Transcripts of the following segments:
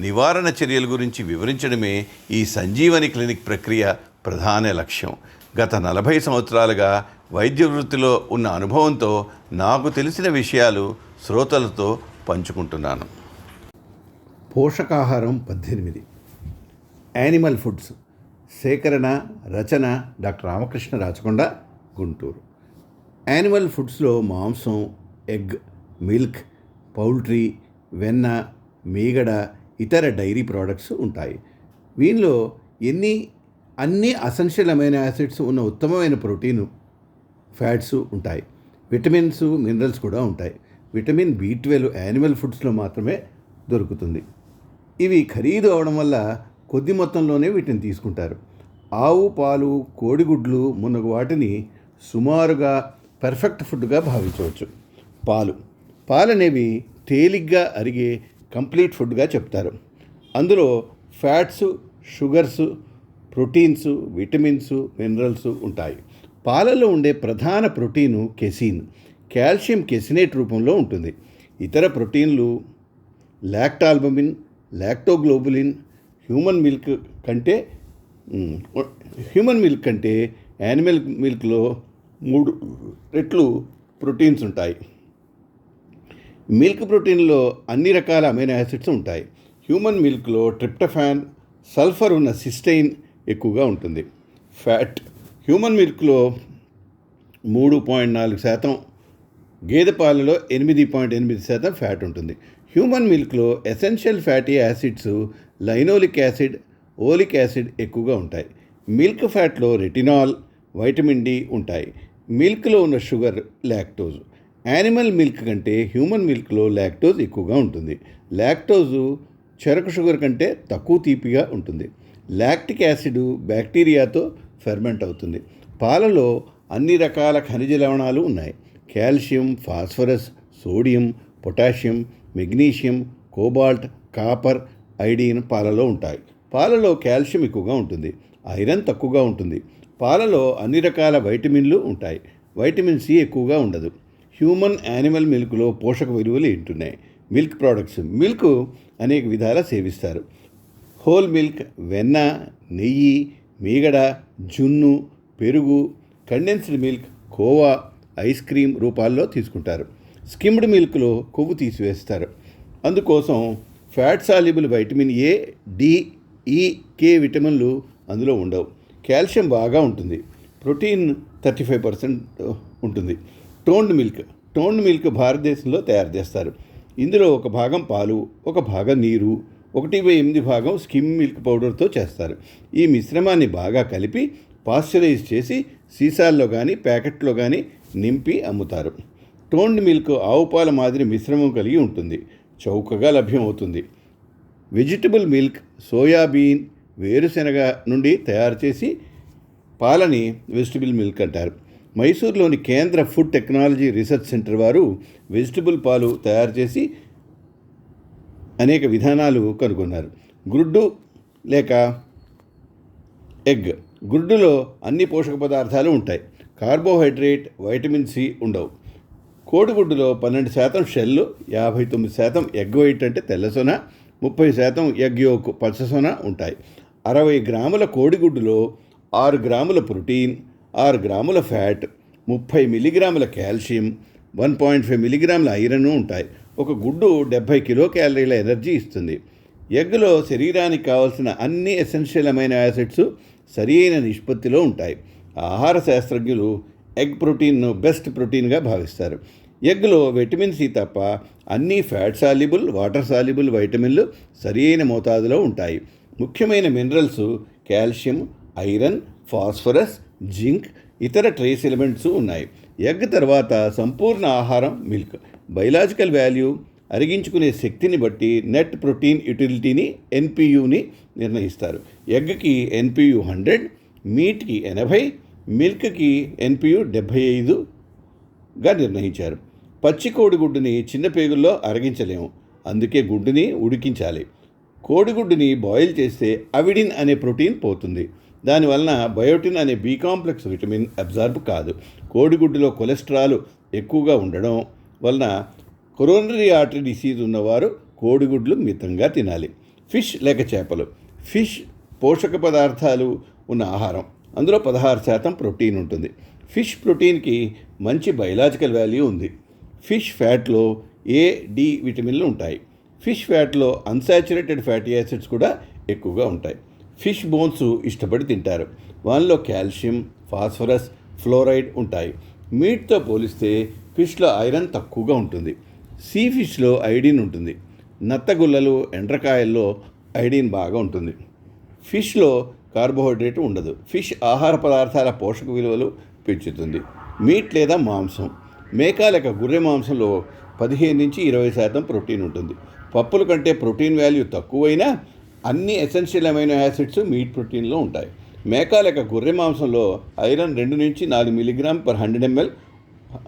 నివారణ చర్యల గురించి వివరించడమే ఈ సంజీవని క్లినిక్ ప్రక్రియ ప్రధాన లక్ష్యం. గత నలభై సంవత్సరాలుగా వైద్య వృత్తిలో ఉన్న అనుభవంతో నాకు తెలిసిన విషయాలు శ్రోతలతో పంచుకుంటున్నాను. పోషకాహారం పద్దెనిమిది. Animal foods. సేకరణ రచన డాక్టర్ రామకృష్ణ రాచకొండ గుంటూరు. యానిమల్ ఫుడ్స్లో మాంసం ఎగ్ మిల్క్ పౌల్ట్రీ వెన్న మీగడ ఇతర డైరీ ప్రోడక్ట్స్ ఉంటాయి. వీనిలో ఎన్ని అన్ని అసెన్షియల్ అమైనో యాసిడ్స్ ఉన్న ఉత్తమమైన ప్రోటీన్ ఫ్యాట్స్ ఉంటాయి. విటమిన్స్ మినరల్స్ కూడా ఉంటాయి. విటమిన్ బి ట్వెల్వ్ యానిమల్ ఫుడ్స్లో మాత్రమే దొరుకుతుంది. ఇవి ఖరీదు అవడం వల్ల కొద్ది మొత్తంలోనే వీటిని తీసుకుంటారు. ఆవు పాలు కోడిగుడ్లు మున్నగు వాటిని సుమారుగా పర్ఫెక్ట్ ఫుడ్గా భావించవచ్చు. పాలు. పాలనేవి తేలిగ్గా అరిగే కంప్లీట్ ఫుడ్గా చెప్తారు. అందులో fats sugars proteins vitamins minerals ఉంటాయి. పాలలో ఉండే ప్రధాన ప్రోటీను కెసిన్. కాల్షియం కెసినేట్ రూపంలో ఉంటుంది. ఇతర ప్రోటీన్లు లాక్టాల్బమిన్ లాక్టోగ్లోబులిన్ హ్యూమన్ మిల్క్ కంటే హ్యూమన్ మిల్క్ కంటే యానిమల్ మిల్క్లో మూడు రెట్లు ప్రోటీన్స్ ఉంటాయి. మిల్క్ ప్రోటీన్లో అన్ని రకాల అమైనో యాసిడ్స్ ఉంటాయి. హ్యూమన్ మిల్క్లో ట్రిప్టఫాన్ సల్ఫర్ ఉన్న సిస్టైన్ ఎక్కువగా ఉంటుంది. ఫ్యాట్ హ్యూమన్ మిల్క్లో మూడు పాయింట్ నాలుగు శాతం గేదె పాలలో ఎనిమిది పాయింట్ ఎనిమిది శాతం ఫ్యాట్ ఉంటుంది. Human మిల్క్లో essential fatty acids linoleic acid oleic acid ఎక్కువగా ఉంటాయి. మిల్క్ ఫ్యాట్లో రెటినాల్ వైటమిన్ డి ఉంటాయి. మిల్క్లో ఉన్న షుగర్ లాక్టోజ్. యానిమల్ మిల్క్ కంటే హ్యూమన్ మిల్క్లో లాక్టోజ్ ఎక్కువగా ఉంటుంది. లాక్టోజు చెరకు షుగర్ కంటే తక్కువ తీపిగా ఉంటుంది. లాక్టిక్ యాసిడ్ బ్యాక్టీరియాతో ఫెర్మెంట్ అవుతుంది. పాలలో అన్ని రకాల ఖనిజ లవణాలు ఉన్నాయి. Calcium phosphorus sodium potassium magnesium cobalt copper iodine పాలలో ఉంటాయి. పాలలో కాల్షియం ఎక్కువగా ఉంటుంది. ఐరన్ తక్కువగా ఉంటుంది. పాలలో అన్ని రకాల వైటమిన్లు ఉంటాయి. వైటమిన్ సి ఎక్కువగా ఉండదు. హ్యూమన్ యానిమల్ మిల్క్లో పోషక విలువలు ఉంటున్నాయి మిల్క్ ప్రోడక్ట్స్. మిల్క్ అనేక విధాలా సేవిస్తారు. హోల్ మిల్క్ వెన్న నెయ్యి మీగడ జున్ను పెరుగు condensed milk khoa ice cream రూపాల్లో తీసుకుంటారు. స్కిమ్డ్ మిల్క్లో కొవ్వు తీసివేస్తారు. అందుకోసం fat soluble vitamin A D E K విటమిన్లు అందులో ఉండవు. కాల్షియం బాగా ఉంటుంది. ప్రోటీన్ థర్టీ ఫైవ్ పర్సెంట్ ఉంటుంది. టోన్డ్ మిల్క్ టోన్డ్ మిల్క్ భారతదేశంలో తయారు చేస్తారు. ఇందులో ఒక భాగం పాలు ఒక భాగం నీరు ఒకటి బై ఎనిమిది భాగం స్కిమ్ మిల్క్ పౌడర్తో చేస్తారు. ఈ మిశ్రమాన్ని బాగా కలిపి పాశ్చరైజ్ చేసి సీసాల్లో కానీ ప్యాకెట్లో కానీ నింపి అమ్ముతారు. టోన్డ్ మిల్క్ ఆవు పాల మాదిరి మిశ్రమం కలిగి ఉంటుంది. చౌకగా లభ్యమవుతుంది. వెజిటబుల్ మిల్క్ సోయాబీన్ వేరుశెనగ నుండి తయారు చేసి పాలని వెజిటబుల్ మిల్క్ అంటారు. మైసూర్లోని కేంద్ర ఫుడ్ టెక్నాలజీ రీసెర్చ్ సెంటర్ వారు వెజిటబుల్ పాలు తయారు చేసి అనేక విధానాలు కనుగొన్నారు. గుడ్డు లేక ఎగ్. గుడ్డులో అన్ని పోషక పదార్థాలు ఉంటాయి. కార్బోహైడ్రేట్ వైటమిన్ సి ఉండవు. కోడిగుడ్డులో పన్నెండు శాతం షెల్లు యాభై తొమ్మిది శాతం ఎగ్ వైట్ అంటే తెల్లసొన ముప్పై శాతం ఎగ్ యోక్ పచ్చసొన ఉంటాయి. అరవై గ్రాముల కోడిగుడ్డులో ఆరు గ్రాముల ప్రోటీన్ ఆరు గ్రాముల ఫ్యాట్ ముప్పై మిలిగ్రాముల కాల్షియం వన్ పాయింట్ ఫైవ్ మిలిగ్రాముల ఐరన్ ఉంటాయి. ఒక గుడ్డు డెబ్భై కిలో క్యాలరీల ఎనర్జీ ఇస్తుంది. ఎగ్లో శరీరానికి కావాల్సిన అన్ని ఎసెన్షియల్ యాసిడ్స్ సరి అయిన నిష్పత్తిలో ఉంటాయి. ఆహార శాస్త్రజ్ఞులు ఎగ్ ప్రోటీన్ను బెస్ట్ ప్రోటీన్గా భావిస్తారు. ఎగ్లో విటమిన్ సి తప్ప అన్ని ఫ్యాట్ సాల్యుబుల్ వాటర్ సాల్యుబుల్ వైటమిన్లు సరి అయిన మోతాదులో ఉంటాయి. ముఖ్యమైన minerals calcium iron phosphorus zinc ఇతర ట్రేస్ ఎలిమెంట్స్ ఉన్నాయి. ఎగ్ తర్వాత సంపూర్ణ ఆహారం మిల్క్. బయలాజికల్ వాల్యూ అరిగించుకునే శక్తిని బట్టి నెట్ ప్రోటీన్ యూటిలిటీని ఎన్పియుని నిర్ణయిస్తారు. ఎగ్కి ఎన్పియు హండ్రెడ్ మీట్కి ఎనభై మిల్క్కి ఎన్పియు డెబ్భై ఐదుగా నిర్ణయించారు. పచ్చి కోడిగుడ్డుని చిన్న పేగుల్లో అరగించలేము. అందుకే గుడ్డుని ఉడికించాలి. కోడిగుడ్డుని బాయిల్ చేస్తే అవిడిన్ అనే ప్రోటీన్ పోతుంది. దానివలన బయోటిన్ అనే బీ కాంప్లెక్స్ విటమిన్ అబ్జార్బ్ కాదు. కోడిగుడ్డులో కొలెస్ట్రాల్ ఎక్కువగా ఉండడం వలన కొరోనరీ ఆర్టరీ డిసీజ్ ఉన్నవారు కోడిగుడ్లు మితంగా తినాలి. ఫిష్ లేక చేపలు. ఫిష్ పోషక పదార్థాలు ఉన్న ఆహారం. అందులో పదహారు శాతం ప్రోటీన్ ఉంటుంది. ఫిష్ ప్రోటీన్కి మంచి బయలాజికల్ వాల్యూ ఉంది. ఫిష్ ఫ్యాట్లో ఏ డి విటమిన్లు ఉంటాయి. ఫిష్ ఫ్యాట్లో అన్సాచురేటెడ్ ఫ్యాటీ యాసిడ్స్ కూడా ఎక్కువగా ఉంటాయి. ఫిష్ బోన్స్ ఇష్టపడి తింటారు. వానిలో కాల్షియం ఫాస్ఫరస్ ఫ్లోరైడ్ ఉంటాయి. మీట్తో పోలిస్తే ఫిష్లో ఐరన్ తక్కువగా ఉంటుంది. సీ ఫిష్లో ఐడిన్ ఉంటుంది. నత్తగుల్లలు ఎండ్రకాయల్లో ఐడిన్ బాగా ఉంటుంది. ఫిష్లో కార్బోహైడ్రేట్ ఉండదు. ఫిష్ ఆహార పదార్థాల పోషక విలువలు పెంచుతుంది. మీట్ లేదా మాంసం. మేక లేక గొర్రె మాంసంలో పదిహేను నుంచి ఇరవై శాతం ప్రోటీన్ ఉంటుంది. పప్పుల కంటే ప్రోటీన్ వాల్యూ తక్కువైనా అన్ని ఎసెన్షియల్ అమైనో యాసిడ్స్ మీట్ ప్రోటీన్లో ఉంటాయి. మేక లేక గొర్రె మాంసంలో ఐరన్ రెండు నుంచి నాలుగు milligram per hundred ML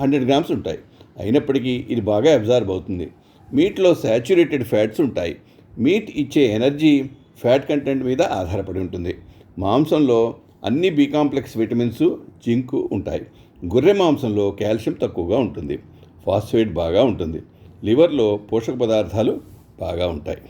hundred grams ఉంటాయి. అయినప్పటికీ ఇది బాగా అబ్జార్బ్ అవుతుంది. మీట్లో శాచ్యురేటెడ్ ఫ్యాట్స్ ఉంటాయి. మీట్ ఇచ్చే ఎనర్జీ ఫ్యాట్ కంటెంట్ మీద ఆధారపడి ఉంటుంది. మాంసంలో అన్ని బి కాంప్లెక్స్ విటమిన్స్ జింక్ ఉంటాయి. గొర్రె మాంసంలో కాల్షియం తక్కువగా ఉంటుంది. ఫాస్ఫేట్ బాగా ఉంటుంది. లివర్లో పోషక పదార్థాలు బాగా ఉంటాయి.